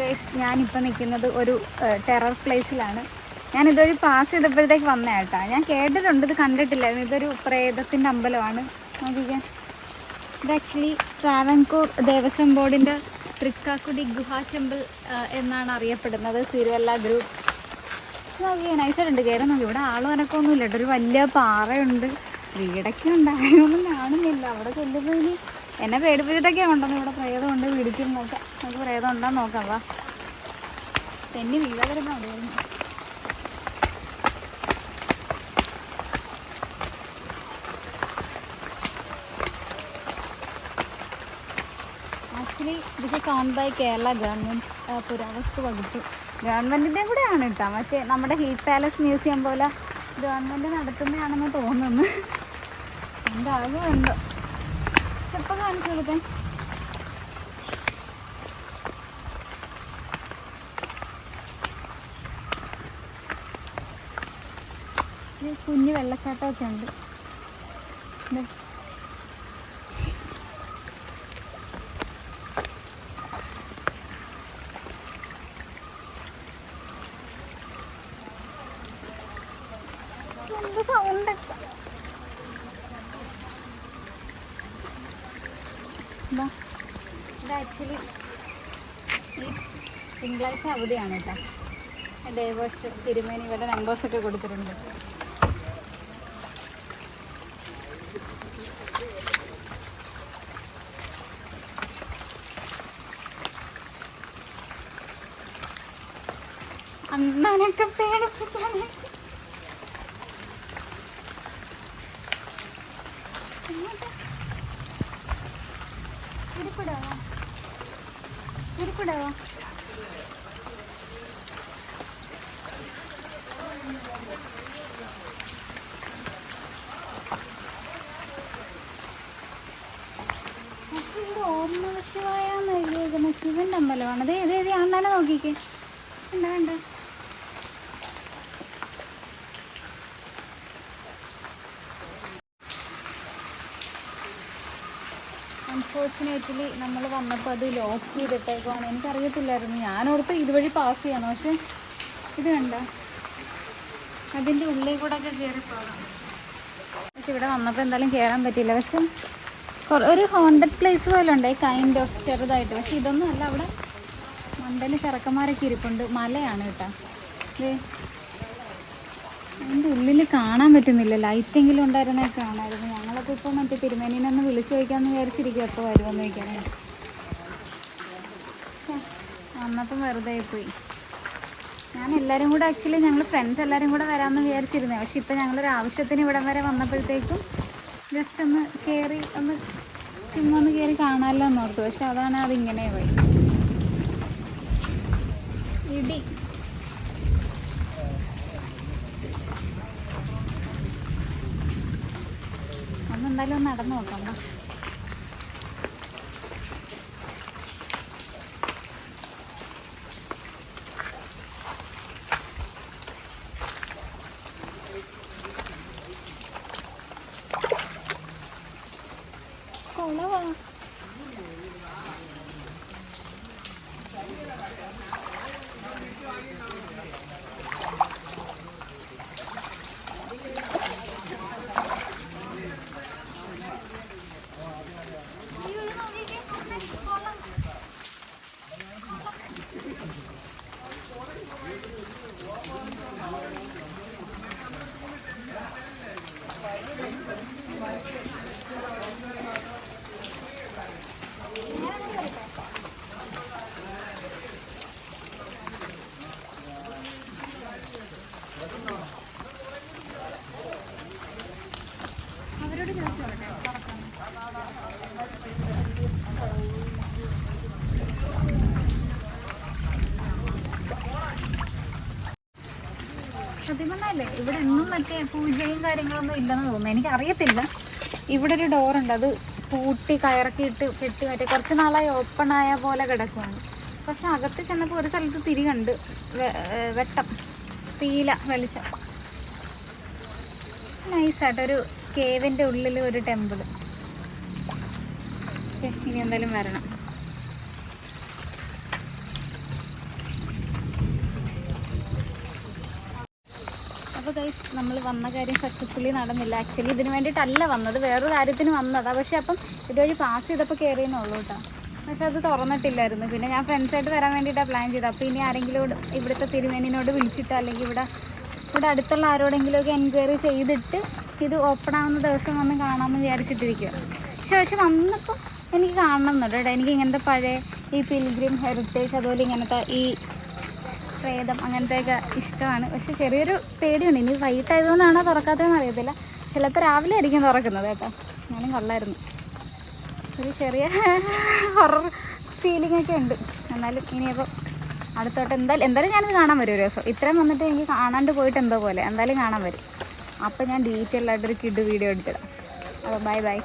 Guys ഞാനിപ്പോൾ നിൽക്കുന്നത് ഒരു ടെറർ പ്ലേസിലാണ് ഞാൻ ഇതൊരു പാസ് ചെയ്തപ്പോഴത്തേക്ക് വന്ന കേട്ടാ. ഞാൻ കേട്ടിട്ടുണ്ട് ഇത് കണ്ടിട്ടില്ലായിരുന്നു. ഇതൊരു പ്രേതത്തിന്റെ അമ്പലമാണ്. നോക്കിക്കാൻ ഇത് ആക്ച്വലി ട്രാവൻകൂർ ദേവസ്വം ബോർഡിന്റെ തൃക്കാക്കുടി ഗുഹാ ടെമ്പിൾ എന്നാണ് അറിയപ്പെടുന്നത്. തിരുവല്ല ഗ്രൂപ്പ് നോക്കി നൈസായിട്ടുണ്ട് കയറി നോക്കി ഇവിടെ ആളും അനക്കൊന്നുമില്ല ഒരു വലിയ പാറയുണ്ട്. വീടൊക്കെ ഉണ്ടായൊന്നും കാണുന്നില്ല. അവിടെ ചെല്ലുമ്പോൾ എന്നെ പേടിപ്പിച്ചിട്ടൊക്കെ ഉണ്ടെന്ന് ഇവിടെ പ്രേതമുണ്ട് വീടിക്കും നോക്കാം. നമുക്ക് പ്രേതം ഉണ്ടോന്ന് നോക്കാം വാ. തെന്നി വീഴാതിരുന്ന അവിടെയായിരുന്നു actually this is owned by Kerala government പുരാവസ്തു വകുപ്പ് ഗവൺമെന്റിന്റെയും കൂടെ ആണ് കേട്ടോ. മറ്റേ നമ്മുടെ ഹീറ്റ് പാലസ് മ്യൂസിയം പോലെ ഗവൺമെന്റ് നടത്തുന്നതാണെന്ന് തോന്നുന്നു. എന്താകും എന്തോ കാണിച്ചു കൊടുക്കാൻ കുഞ്ഞു വെള്ളച്ചാട്ടമൊക്കെ ഉണ്ട്. എന്ത് സൗണ്ട് ഇത് ആക്ച്വലി ഈ തിങ്കളാഴ്ച അവധിയാണ് കേട്ടോ. ഡേ വാച്ച് തിരുമേനി ഇവിടെ നമ്പേഴ്സൊക്കെ കൊടുത്തിട്ടുണ്ട്. അണ്ണനൊക്കെ പേടിപ്പിക്കാനായിട്ട്. ഉരുപ്പിടാവോ ഇത് നമ ശിവായ ശിവന്റെ അമ്പലമാണ് അതെ അതെ അതെ അണ്ണനെ നോക്കിക്കേ. കണ്ട വേണ്ട. അൺഫോർച്ചുനേറ്റ്ലി നമ്മൾ വന്നപ്പോൾ അത് ലോക്ക് ചെയ്തിട്ടേക്കുവാണ്. എനിക്കറിയത്തില്ലായിരുന്നു. ഞാനോർത്ത് ഇതുവഴി പാസ് ചെയ്യണം. പക്ഷെ ഇത് കണ്ട. അതിന്റെ ഉള്ളിൽ കൂടെ ഒക്കെ കയറി പോകണം പക്ഷെ ഇവിടെ വന്നപ്പോൾ എന്തായാലും കയറാൻ പറ്റിയില്ല. പക്ഷെ ഒരു ഹോണ്ടഡ് പ്ലേസ് പോലെ ഉണ്ട്. കൈൻഡ് ഓഫ് ചെറുതായിട്ട്. പക്ഷെ ഇതൊന്നും അല്ല. അവിടെ മണ്ടയിൽ ചെറുക്കന്മാരൊക്കെ ഇരിപ്പുണ്ട്. മലയാണ് കേട്ടോ. അതിന്റെ ഉള്ളിൽ കാണാൻ പറ്റുന്നില്ല. ലൈറ്റെങ്കിലും ഉണ്ടായിരുന്നേ കാണാമായിരുന്നു ഞങ്ങളൊക്കെ ഇപ്പോൾ മറ്റേ തിരുമേനിനെ ഒന്ന് വിളിച്ചു ചോദിക്കാമെന്ന് വിചാരിച്ചിരിക്കും എപ്പോൾ വരുമെന്ന് ശ്ശെ, വന്നപ്പം വെറുതെ പോയി ഞാൻ എല്ലാവരും കൂടെ ആക്ച്വലി ഞങ്ങൾ ഫ്രണ്ട്സ് എല്ലാവരും കൂടെ വരാമെന്ന് വിചാരിച്ചിരുന്നേ. പക്ഷെ ഇപ്പം ഞങ്ങളൊരു ആവശ്യത്തിന് ഇവിടം വരെ വന്നപ്പോഴത്തേക്കും ജസ്റ്റ് ഒന്ന് കയറി ഒന്ന് ചുമ്മാ ഒന്ന് കയറി കാണാമല്ലോ എന്ന് ഓർത്തു. പക്ഷെ അതാണ് അതിങ്ങനെ പോയി. ഇടി. എന്തായാലും നടന്നു നോക്കാം പറഞ്ഞാലേ ഇവിടെ ഒന്നും മറ്റേ പൂജയും കാര്യങ്ങളൊന്നും ഇല്ലെന്ന് തോന്നുന്നു. എനിക്ക് അറിയത്തില്ല ഇവിടെ ഒരു ഡോറുണ്ട് അത് പൂട്ടി കയറൊക്കെ ഇട്ട് കെട്ടി മറ്റേ കുറച്ച് നാളായി ഓപ്പൺ ആയ പോലെ കിടക്കുവാണ്. പക്ഷെ അകത്ത് ചെന്നപ്പോൾ ഒരു സ്ഥലത്ത് തിരി കണ്ട് വെട്ടം. തീല വെളിച്ചം നൈസായിട്ടൊരു കേവിന്റെ ഉള്ളിൽ ഒരു ടെമ്പിൾ ശരി ഇനി എന്തായാലും വരണം. ഗൈസ് നമ്മൾ വന്ന കാര്യം സക്സസ്ഫുള്ളി നടന്നില്ല. ആക്ച്വലി ഇതിന് വേണ്ടിയിട്ടല്ല വന്നത്. വേറൊരു കാര്യത്തിന് വന്നതാണ് പക്ഷേ അപ്പം ഇതുവഴി പാസ് ചെയ്തപ്പോൾ കയറിയെന്നുള്ളൂ കേട്ടോ പക്ഷെ അത് തുറന്നിട്ടില്ലായിരുന്നു. പിന്നെ ഞാൻ ഫ്രണ്ട്സായിട്ട് വരാൻ വേണ്ടിയിട്ടാണ് പ്ലാൻ ചെയ്തത്. അപ്പോൾ ഇനി ആരെങ്കിലും ഇവിടുത്തെ തിരുമേനിനോട് വിളിച്ചിട്ട് അല്ലെങ്കിൽ ഇവിടെ ഇവിടെ അടുത്തുള്ള ആരോടെങ്കിലുമൊക്കെ എൻക്വയറി ചെയ്തിട്ട് ഇത് ഓപ്പൺ ആവുന്ന ദിവസം വന്ന് കാണാമെന്ന് വിചാരിച്ചിട്ടിരിക്കുക പക്ഷെ പക്ഷെ വന്നപ്പോൾ എനിക്ക് കാണണം എന്നുണ്ട് കേട്ടോ എനിക്ക് ഇങ്ങനത്തെ പഴയ ഈ പിൽഗ്രിം ഹെറിറ്റേജ് അതുപോലെ ഇങ്ങനത്തെ ഈ പ്രേതം അങ്ങനത്തെയൊക്കെ ഇഷ്ടമാണ്. പക്ഷെ ചെറിയൊരു പേടിയുണ്ട്. ഇനി വൈകിട്ടായതുകൊണ്ടാണോ തുറക്കാത്തതെന്ന് അറിയത്തില്ല. ചിലപ്പോൾ രാവിലെ ആയിരിക്കും തുറക്കുന്നത് കേട്ടോ. ഞാനും കൊള്ളായിരുന്നു. ഒരു ചെറിയ ഹൊറർ ഫീലിംഗ് ഒക്കെ ഉണ്ട്. എന്നാലും ഇനിയിപ്പോൾ അടുത്തോട്ട് എന്തായാലും എന്തായാലും ഞാനിത് കാണാൻ വരും ഒരു ദിവസം. ഇത്രയും വന്നിട്ട് എനിക്ക് കാണാണ്ട് പോയിട്ട് എന്തോ പോലെ. എന്തായാലും കാണാൻ വരും. അപ്പോൾ ഞാൻ ഡീറ്റെയിൽ ആയിട്ടൊരു കിഡ് വീഡിയോ എടുത്തിടാം. അപ്പോൾ ബൈ ബൈ